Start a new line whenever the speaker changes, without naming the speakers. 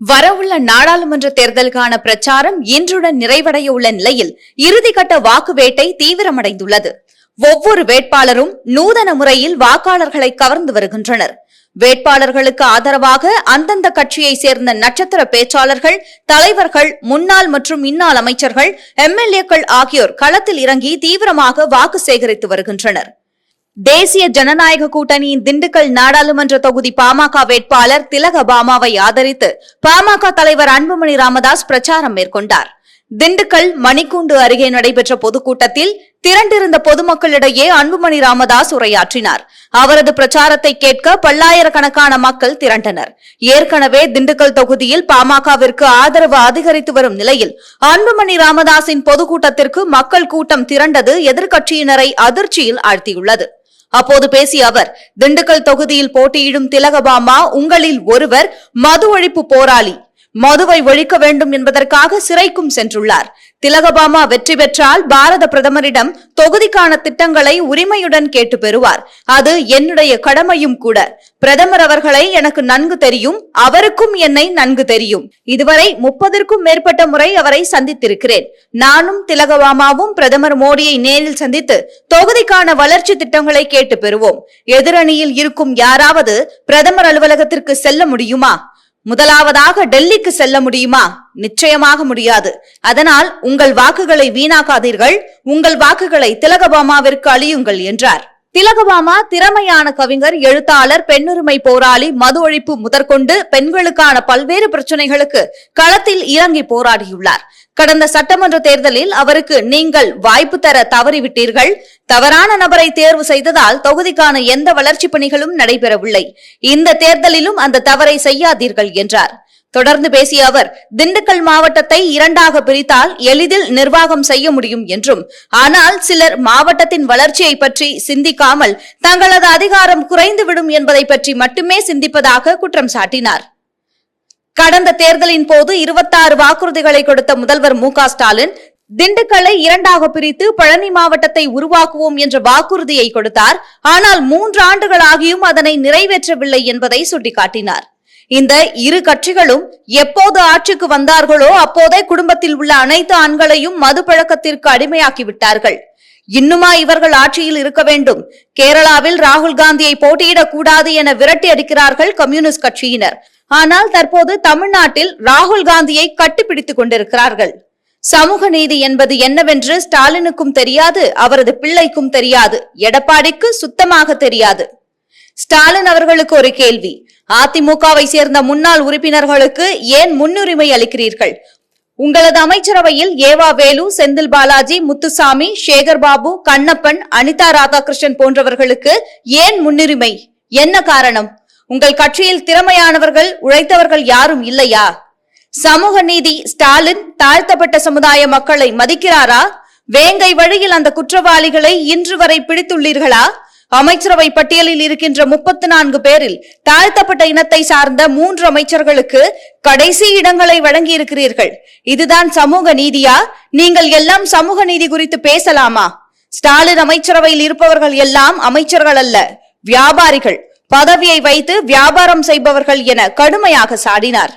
வரவுள்ள நாடாளுமன்ற தேர்தலுக்கான பிரச்சாரம் இன்றுடன் நிறைவடைய உள்ள நிலையில் இறுதிக்கட்ட வாக்கு வேட்டை தீவிரமடைந்துள்ளது. ஒவ்வொரு வேட்பாளரும் நூதன முறையில் வாக்காளர்களை கவர்ந்து வருகின்றனர். வேட்பாளர்களுக்கு ஆதரவாக அந்தந்த கட்சியை சேர்ந்த நட்சத்திர பேச்சாளர்கள் தலைவர்கள் முன்னாள் மற்றும் இன்னாள் அமைச்சர்கள் எம்எல்ஏக்கள் ஆகியோர் களத்தில் இறங்கி தீவிரமாக வாக்கு சேகரித்து வருகின்றனர். தேசிய ஜனநாயக கூட்டணியின் திண்டுக்கல் நாடாளுமன்ற தொகுதி பாமக வேட்பாளர் திலக பாமாவை ஆதரித்து பாமக தலைவர் அன்புமணி ராமதாஸ் பிரச்சாரம் மேற்கொண்டார். திண்டுக்கல் மணிக்கூண்டு அருகே நடைபெற்ற பொதுக்கூட்டத்தில் திரண்டிருந்த பொதுமக்களிடையே அன்புமணி ராமதாஸ் உரையாற்றினார். அவரது பிரச்சாரத்தை கேட்க பல்லாயிரக்கணக்கான மக்கள் திரண்டனர். ஏற்கனவே திண்டுக்கல் தொகுதியில் பாமகவிற்கு ஆதரவு அதிகரித்து வரும் நிலையில் அன்புமணி ராமதாஸின் பொதுக்கூட்டத்திற்கு மக்கள் கூட்டம் திரண்டது எதிர்க்கட்சியினரை அதிர்ச்சியில் ஆழ்த்தியுள்ளது. அப்போது பேசிய அவர் திண்டுக்கல் தொகுதியில் போட்டியிடும் திலகபாமா உங்களில் ஒருவர் மது ஒழிப்பு போராளி. மதுவை ஒழிக்க வேண்டும் என்பதற்காக சிறைக்கும் சென்றுள்ளார். திலகபாமா வெற்றி பெற்றால் பாரத பிரதமரிடம் தொகுதிக்கான திட்டங்களை உரிமையுடன் கேட்டு பெறுவார். அது என்னுடைய கடமையும் கூட. பிரதமர் அவர்களை எனக்கு நன்கு தெரியும் அவருக்கும் என்னை நன்கு தெரியும். இதுவரை முப்பதற்கும் மேற்பட்ட முறை அவரை சந்தித்திருக்கிறேன். நானும் திலகபாமாவும் பிரதமர் மோடியை நேரில் சந்தித்து தொகுதிக்கான வளர்ச்சி திட்டங்களை கேட்டு பெறுவோம். எதிரணியில் இருக்கும் யாராவது பிரதமர் அலுவலகத்திற்கு செல்ல முடியுமா? முதலாவதாக டெல்லிக்கு செல்ல முடியுமா? நிச்சயமாக முடியாது. அதனால் உங்கள் வாக்குகளை வீணாக்காதீர்கள். உங்கள் வாக்குகளை திலகபாமாவிற்கு அழியுங்கள் என்றார். திலகபாமா திறமையான கவிஞர் எழுத்தாளர் பெண்ணுரிமை போராளி மது ஒழிப்பு முதற்கொண்டு பெண்களுக்கான பல்வேறு பிரச்சனைகளுக்கு களத்தில் இறங்கி போராடியுள்ளார். கடந்த சட்டமன்ற தேர்தலில் அவருக்கு நீங்கள் வாய்ப்பு தர தவறிவிட்டீர்கள். தவறான நபரை தேர்வு செய்ததால் தொகுதிக்கான எந்த வளர்ச்சி பணிகளும் நடைபெறவில்லை. இந்த தேர்தலிலும் அந்த தவறை செய்யாதீர்கள் என்றார். தொடர்ந்து பேசிய அவர் திண்டுக்கல் மாவட்டத்தை இரண்டாக பிரித்தால் எளிதில் நிர்வாகம் செய்ய முடியும் என்றும் ஆனால் சிலர் மாவட்டத்தின் வளர்ச்சியை பற்றி சிந்திக்காமல் தங்களது அதிகாரம் குறைந்துவிடும் என்பதை பற்றி மட்டுமே சிந்திப்பதாக குற்றம் சாட்டினார். கடந்த தேர்தலின் போது இருபத்தாறு வாக்குறுதிகளை கொடுத்த முதல்வர் மு ஸ்டாலின் திண்டுக்கல்லை இரண்டாக பிரித்து பழனி மாவட்டத்தை உருவாக்குவோம் என்ற வாக்குறுதியை கொடுத்தார். ஆனால் மூன்று ஆண்டுகள் ஆகியும் அதனை நிறைவேற்றவில்லை என்பதை சுட்டிக்காட்டினார். இந்த இரு கட்சிகளும் எப்போது ஆட்சிக்கு வந்தார்களோ அப்போதே குடும்பத்தில் உள்ள அனைத்து ஆண்களையும் மது பழக்கத்திற்கு அடிமையாக்கி விட்டார்கள் இன்னுமா இவர்கள் ஆட்சியில் இருக்க வேண்டும்? கேரளாவில் ராகுல் காந்தியை போட்டியிடக் கூடாது என விரட்டி அடிக்கிறார்கள் கம்யூனிஸ்ட் கட்சியினர். ஆனால் தற்போது தமிழ்நாட்டில் ராகுல் காந்தியை கட்டிப்பிடித்துக் கொண்டிருக்கிறார்கள். சமூக நீதி என்பது என்னவென்று ஸ்டாலினுக்கும் தெரியாது அவரது பிள்ளைக்கும் தெரியாது. எடப்பாடிக்கு சுத்தமாக தெரியாது. ஸ்டாலின் அவர்களுக்கு ஒரு கேள்வி. அதிமுகவை சேர்ந்த முன்னாள் உறுப்பினர்களுக்கு ஏன் முன்னுரிமை அளிக்கிறீர்கள்? உங்களது அமைச்சரவையில் ஏவா வேலு செந்தில் பாலாஜி முத்துசாமி சேகர் பாபு கண்ணப்பன் அனிதா ராதாகிருஷ்ணன் போன்றவர்களுக்கு ஏன் முன்னுரிமை? என்ன காரணம்? உங்கள் கட்சியில் திறமையானவர்கள் உழைத்தவர்கள் யாரும் இல்லையா? சமூக நீதி ஸ்டாலின் தாழ்த்தப்பட்ட சமுதாய மக்களை மதிக்கிறாரா? வேங்கை வழியில் அந்த குற்றவாளிகளை இன்று வரை பிடித்துள்ளீர்களா? அமைச்சரவை பட்டியலில் இருக்கின்ற முப்பத்தி நான்கு பேரில் தாழ்த்தப்பட்ட இனத்தை சார்ந்த மூன்று அமைச்சர்களுக்கு கடைசி இடங்களை வழங்கி இருக்கிறீர்கள் இதுதான் சமூக நீதியா? நீங்கள் எல்லாம் சமூக நீதி குறித்து பேசலாமா? ஸ்டாலின் அமைச்சரவையில் இருப்பவர்கள் எல்லாம் அமைச்சர்கள் அல்ல வியாபாரிகள். பதவியை வைத்து வியாபாரம் செய்பவர்கள் என கடுமையாக சாடினார்.